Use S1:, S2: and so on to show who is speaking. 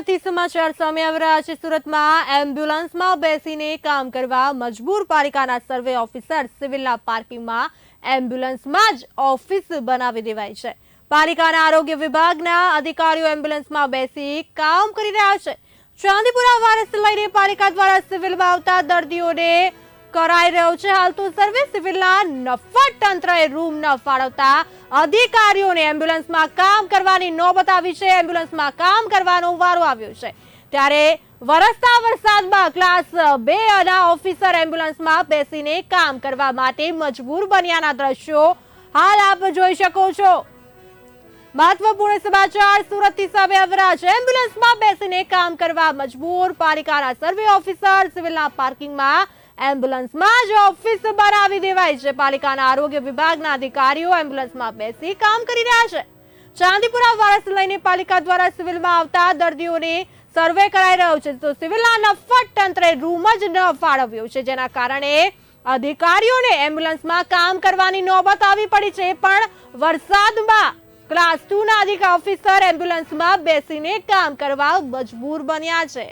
S1: સુરતથી સમાચાર સામે આવી છે. સુરતમાં એમ્બ્યુલન્સમાં બેસીને કામ કરવા મજબૂર પાલિકાના સર્વે ઓફિસર સિવિલના પાર્કિંગમાં એમ્બ્યુલન્સમાં જ ઓફિસ બનાવી દેવાય છે. પાલિકાના આરોગ્ય વિભાગના અધિકારીઓ એમ્બ્યુલન્સમાં બેસી કામ કરી રહ્યા છે. ચાંદીપુરા વાયરસ લઈને પાલિકા દ્વારા સિવિલમાં આવતા દર્દીઓને કરાઈ રહ્યો છે હાલ તો સર્વે સિવિલના નફા તંત્રએ રૂમ ન ફાળવતા અધિકારીઓને એમ્બ્યુલન્સમાં કામ કરવાની નોબત આવી છે. એમ્બ્યુલન્સમાં કામ કરવાનો વારો આવ્યો છે. ત્યારે વરસતા વરસાદમાં ક્લાસ બે ના ઓફિસર એમ્બ્યુલન્સમાં બેસીને કામ કરવા માટે મજબૂર બન્યાના દ્રશ્યો હાલ આપ જોઈ શકો છો. મહત્વપૂર્ણ સમાચાર સુરતથી સામે આવ્યા છે. એમ્બ્યુલન્સમાં બેસીને કામ કરવા મજબૂર પાલિકાના સર્વે ઓફિસર સિવિલના પાર્કિંગમાં એમ્બ્યુલન્સમાં જ ઓફિસ બનાવી દેવાય છે. પાલિકાના આરોગ્ય વિભાગના અધિકારીઓ એમ્બ્યુલન્સમાં બેસી કામ કરી રહ્યા છે. ચાંદીપુરા વાયરસ લઈને પાલિકા દ્વારા સિવિલમાં આવતા દર્દીઓને સર્વે કરાઈ રહ્યો છે. તો સિવિલના નફટ તંત્રે રૂમ જ ન ફાળવ્યો છે. જેના કારણે અધિકારીઓને એમ્બ્યુલન્સમાં કામ કરવાની નોબત આવી પડી છે. પણ વરસાદમાં ક્લાસ ટુ ના અધિક ઓફિસર એમ્બ્યુલન્સમાં બેસીને કામ કરવા મજબૂર બન્યા છે.